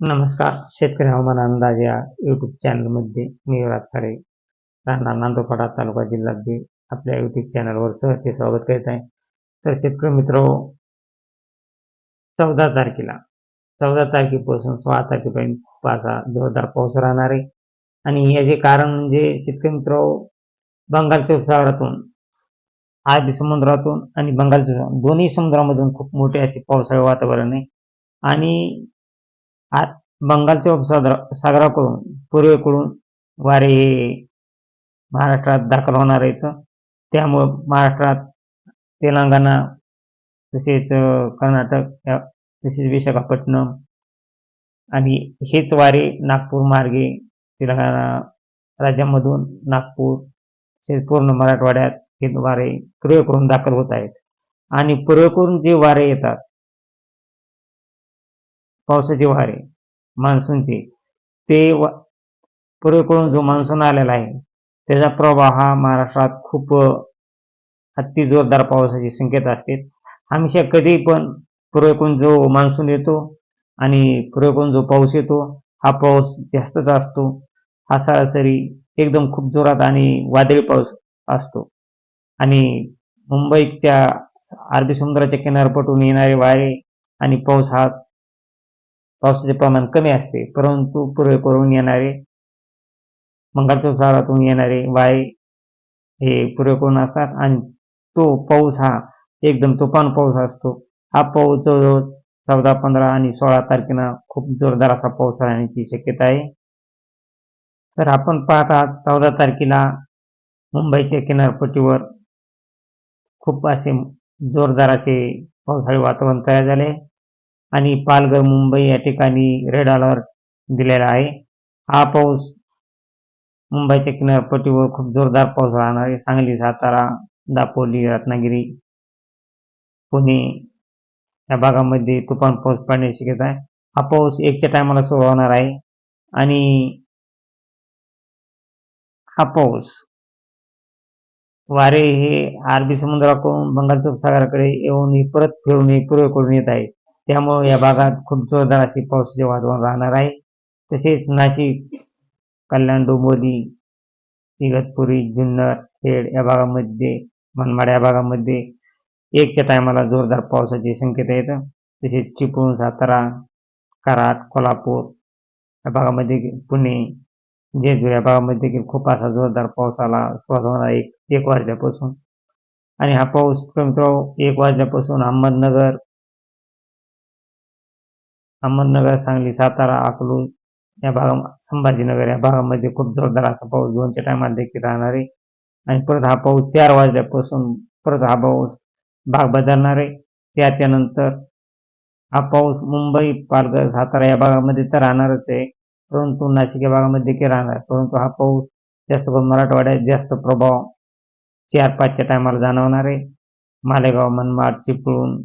नमस्कार. शेतकरी हवामान अंदाज या यूट्यूब चॅनलमध्ये मी युवराज खरे राहणार नांदोपाडा तालुका जिल्हा बीड आपल्या यूट्यूब चॅनलवर सहर्ष स्वागत करीत आहे. तर शेतकरी मित्र चौदा तारखेला चौदा तारखेपासून सोळा तारखेपर्यंत पासा जोरदार पाऊस राहणार आहे. आणि याचे कारण म्हणजे शेतकरी मित्र बंगालच्या उपसागरातून आरबी समुद्रातून आणि बंगालच्या दोन्ही समुद्रामधून खूप मोठे असे पावसाळे वातावरण आहे. आणि बंगालच्या उपसागर सागराकडून पूर्वेकडून वारे हे महाराष्ट्रात दाखल होणार आहेत. त्यामुळं महाराष्ट्रात तेलंगणा तसेच कर्नाटक या- तसेच विशाखापट्टणम आणि हेच वारे नागपूर मार्गे तेलंगणा राज्यामधून नागपूर तसेच पूर्ण मराठवाड्यात हे वारे पूर्वेकडून दाखल होत आहेत. आणि पूर्वेकडून जे वारे येतात पावसाचे वारे मान्सूनचे. ते व- पूर्वेकडून जो मान्सून आलेला आहे त्याचा प्रभाव हा महाराष्ट्रात खूप अति जोरदार पावसाची संकेत असते. हमेशा कधी पण पूर्वेकडून जो मान्सून येतो आणि पूर्वेकडून जो पाऊस येतो हा पाऊस जास्तच असतो. हा सरासरी एकदम खूप जोरात आणि वादळी पाऊस असतो. आणि मुंबईच्या अरबी समुद्राच्या किनारपटून येणारे वारे आणि पाऊस हा पावसाचे प्रमाण कमी असते. परंतु पूर्वेकडून येणारे बंगालच्या उपसागरातून येणारे वाय हे पूर्वेकडून असतात आणि तो पाऊस हा एकदम तुफान पाऊस असतो. हा पाऊस जवळजवळ चौदा पंधरा आणि सोळा तारखेला खूप जोरदार असा पाऊस राहण्याची शक्यता आहे. तर आपण पाहत आहात चौदा तारखेला मुंबईच्या किनारपट्टीवर खूप असे जोरदार असे पावसाळी वातावरण तयार झाले. आणि पालघर मुंबई या ठिकाणी रेड अलर्ट दिलेला आहे. हा पाऊस मुंबईच्या किनारपट्टीवर खूप जोरदार पाऊस राहणार आहे. सांगली सातारा दापोली रत्नागिरी पुणे या भागामध्ये तुफान पाऊस पडण्याची शक्यता आहे. हा पाऊस एकच्या टायमाला सुरू होणार आहे आणि हा पाऊस वारे हे अरबी समुद्राकडून बंगालच्या उपसागराकडे येऊन हे परत फिरून पूर्वेकडून येत आहे. त्यामुळे या भागात खूप जोरदार अशी पावसाचे वातावरण राहणार आहे. तसेच नाशिक कल्याण डोंबिवली इगतपुरी जुन्नर खेड या भागामध्ये मनमाड या भागामध्ये एकच्या टायमाला जोरदार पावसाचे संकेत आहेत. तसेच चिपळूण सातारा कराड कोल्हापूर या भागामध्ये पुणे जेजूर या भागामध्ये देखील खूप असा जोरदार पावसाला सुरुवात होणार एक एक वाजल्यापासून. आणि हा पाऊस मित्र एक वाजल्यापासून अहमदनगर अहमदनगर सांगली सातारा अकलूज या भागा संभाजीनगर या भागामध्ये खूप जोरदार असा पाऊस दोनच्या टायमाला देखील राहणार. आहे आणि परत हा पाऊस चार वाजल्यापासून परत हा पाऊस भाग बदलणार. आहे त्याच्यानंतर हा पाऊस मुंबई पालघर सातारा या भागामध्ये तर राहणारच आहे. परंतु नाशिक या भागामध्ये देखील राहणार. परंतु हा पाऊस जास्त करून मराठवाड्यात जास्त प्रभाव चार पाचच्या टायमाला जाणवणार. आहे मालेगाव मनमाड चिपळूण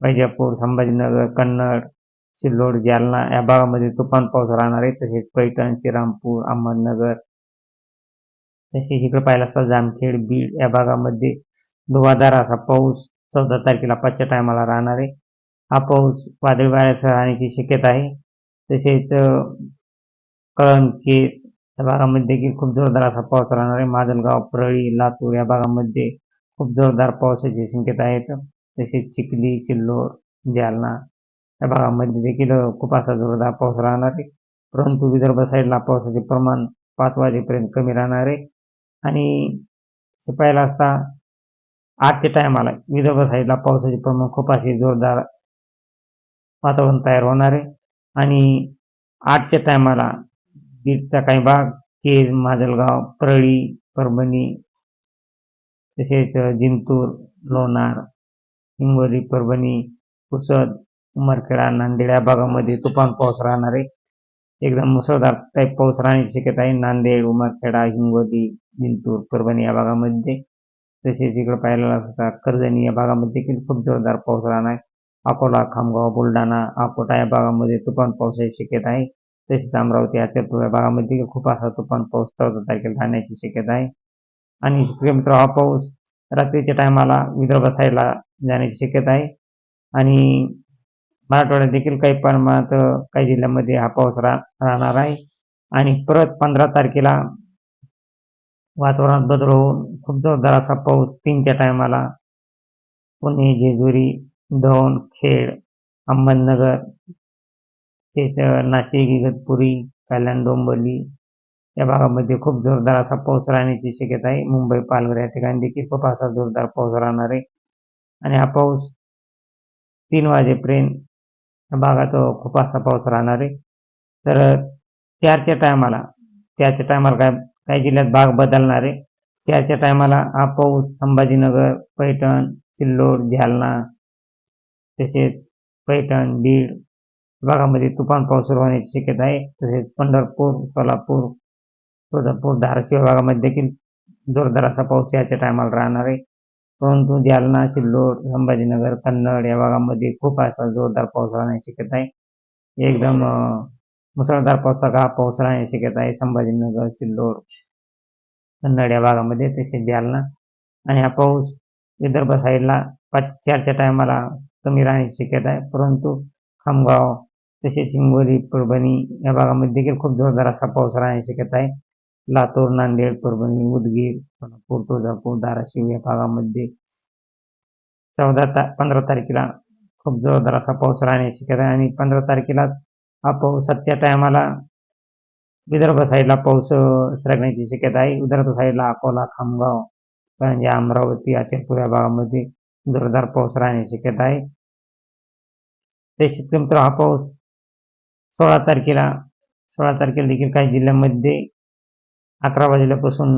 वैजापूर संभाजीनगर कन्नड सिल्लोड जालना या भागामध्ये तुफान पाऊस राहणार आहे. तसेच पैठण श्रीरामपूर अहमदनगर तसेच इकडे पाहिलं असता जामखेड बीड या भागामध्ये धुवाधार असा पाऊस चौदा तारखेला पाचच्या टायमाला राहणार आहे. हा पाऊस वादळी वाऱ्यासह राहण्याची शक्यता आहे. तसेच कळण केस या भागामध्ये देखील खूप जोरदार असा पाऊस राहणार आहे. माजलगाव परळी लातूर या भागामध्ये खूप जोरदार पावसाची शक्यता आहेत तसेच चिखली सिल्लोड जालना या भागामध्ये देखील खूप असा जोरदार पाऊस राहणार आहे. परंतु विदर्भ साईडला पावसाचे प्रमाण पाच वाजेपर्यंत कमी राहणार आहे. आणि शिपायला असता असता आठच्या टायमाला विदर्भ साईडला पावसाचे प्रमाण खूप असे जोरदार वातावरण तयार होणार आहे. आणि आठच्या टायमाला बीडचा काही भाग केज माजलगाव परळी परभणी तसेच जिंतूर लोणार हिंगोली परभणी पुसद उमरखेडा नांदेड या भागामध्ये तुफान पाऊस राहणार आहे. एकदम मुसळधार टाईप पाऊस राहण्याची शक्यता आहे. नांदेड उमरखेडा हिंगोली जिंतूर परभणी या भागामध्ये. तसेच इकडे पाहायला असता कर्जनी या भागामध्ये देखील खूप जोरदार पाऊस राहणार. आहे अकोला खामगाव बुलढाणा अकोटा या भागामध्ये तुफान पावसाची शक्यता आहे. तसेच अमरावती अचलपूर या भागामध्ये खूप असा तुफान पाऊस चौदा तारखेला राहण्याची शक्यता आहे. आणि शेतकरी मित्र हा पाऊस रात्रीच्या टायमाला विदर्भ साईडला जाण्याची शक्यता आहे. आणि मराठवाड्यात देखील काही प्रमाणात काही जिल्ह्यामध्ये हा पाऊस रा राहणार आहे. आणि परत पंधरा तारखेला वातावरणात बदल होऊन खूप जोरदार असा पाऊस तीनच्या टायमाला पुणे जेजुरी दौंड खेड अहमदनगर तेच नाशिक इगतपुरी कल्याण डोंबली या भागामध्ये खूप जोरदार असा पाऊस राहण्याची शक्यता आहे. मुंबई पालघर या ठिकाणी देखील खूप असा जोरदार पाऊस राहणार आहे. आणि हा पाऊस तीन वाजेपर्यंत भागात खूप असा पाऊस राहणार आहे. तर त्याच्या टायमाला त्याच्या टायमाला काय काही जिल्ह्यात भाग बदलणार आहे? त्याच्या टायमाला हा पाऊस संभाजीनगर पैठण सिल्लोड जालना तसेच पैठण बीड भागामध्ये तुफान पाऊस सुरू होण्याची शक्यता आहे. तसेच पंढरपूर सोलापूर तुळजापूर धाराशिव भागामध्ये देखील जोरदार असा पाऊस याच्या टायमाला राहणार आहे. परंतु जालना सिल्लोड संभाजीनगर कन्नड या भागामध्ये खूप असा जोरदार पाऊस राहण्याची शक्यता आहे. एकदम मुसळधार पावसाचा पाऊस राहण्याची शक्यता आहे. संभाजीनगर सिल्लोड कन्नड या भागामध्ये तसेच जालना आणि हा पाऊस विदर्भ साईडला पाच चारच्या टायमाला कमी राहण्याची शक्यता आहे. परंतु खामगाव तसेच हिंगोली परभणी या भागामध्ये देखील खूप जोरदार असा पाऊस राहण्याची शक्यता आहे. लातूर नांदेड परभणी उदगीर सोलापूर तुळजापूर धाराशिव या भागामध्ये चौदा ता पंधरा तारखेला खूप जोरदार असा पाऊस राहण्याची शक्यता आहे. आणि पंधरा तारखेलाच हा पाऊस सातच्या टायमाला विदर्भ साईडला पाऊस सरकण्याची शक्यता आहे. विदर्भ साईडला अकोला खामगाव म्हणजे अमरावती अचलपूर या भागामध्ये जोरदार पाऊस राहण्याची शक्यता आहे. ते शेतकरी मित्र हा पाऊस सोळा तारखेला सोळा तारखेला देखील काही जिल्ह्यांमध्ये अकरा वाजल्यापासून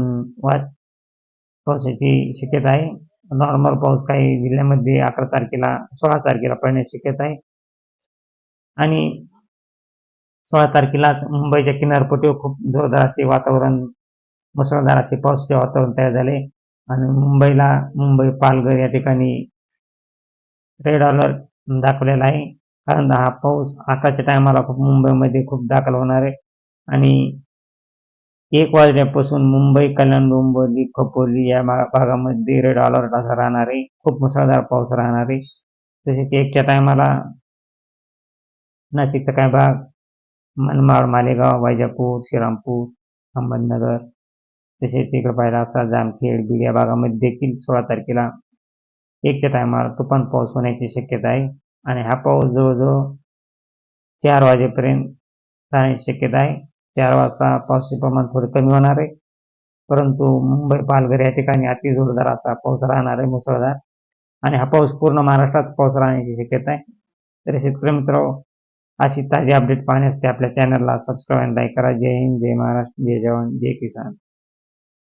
वा पावसाची शक्यता आहे. नॉर्मल पाऊस काही जिल्ह्यामध्ये अकरा तारखेला सोळा तारखेला पडण्याची शक्यता आहे. आणि सोळा तारखेलाच मुंबईच्या किनारपट्टीवर खूप जोरदार असे वातावरण मुसळधार असे पावसाचे वातावरण तयार झाले. आणि मुंबईला मुंबई पालघर या ठिकाणी रेड अलर्ट दाखवलेला आहे. कारण हा पाऊस आताच्या टायमाला खूप मुंबईमध्ये खूप दाखल होणार आहे. आणि एक वाजल्यापासून मुंबई कल्याण डोंबिवली खोपोली या भागामध्ये रेड अलर्ट असा राहणार आहे. खूप मुसळधार पाऊस राहणार आहे. तसेच एकच्या टायमाला नाशिकचा काही भाग? मनमाड मालेगाव वैजापूर श्रीरामपूर अहमदनगर. तसेच इकडे पाहिला असा जामखेड बीड या भागामध्ये देखील सोळा तारखेला एकच्या टायमाला तुफान पाऊस होण्याची शक्यता आहे. आणि हा पाऊस जवळजवळ चार वाजेपर्यंत राहण्याची शक्यता आहे. चार वाजता पावसाचे प्रमाण थोडे कमी होणार आहे. परंतु मुंबई पालघर या ठिकाणी अति जोरदार असा पाऊस राहणार आहे मुसळधार. आणि हा पाऊस पूर्ण महाराष्ट्रात पाऊस राहण्याची शक्यता आहे. तर शेतकरी मित्र अशी ताजी अपडेट पाहण्यासाठी आपल्या चॅनलला सबस्क्राईब आणि लाईक करा. जय हिंद जय महाराष्ट्र जय जवान जय किसान.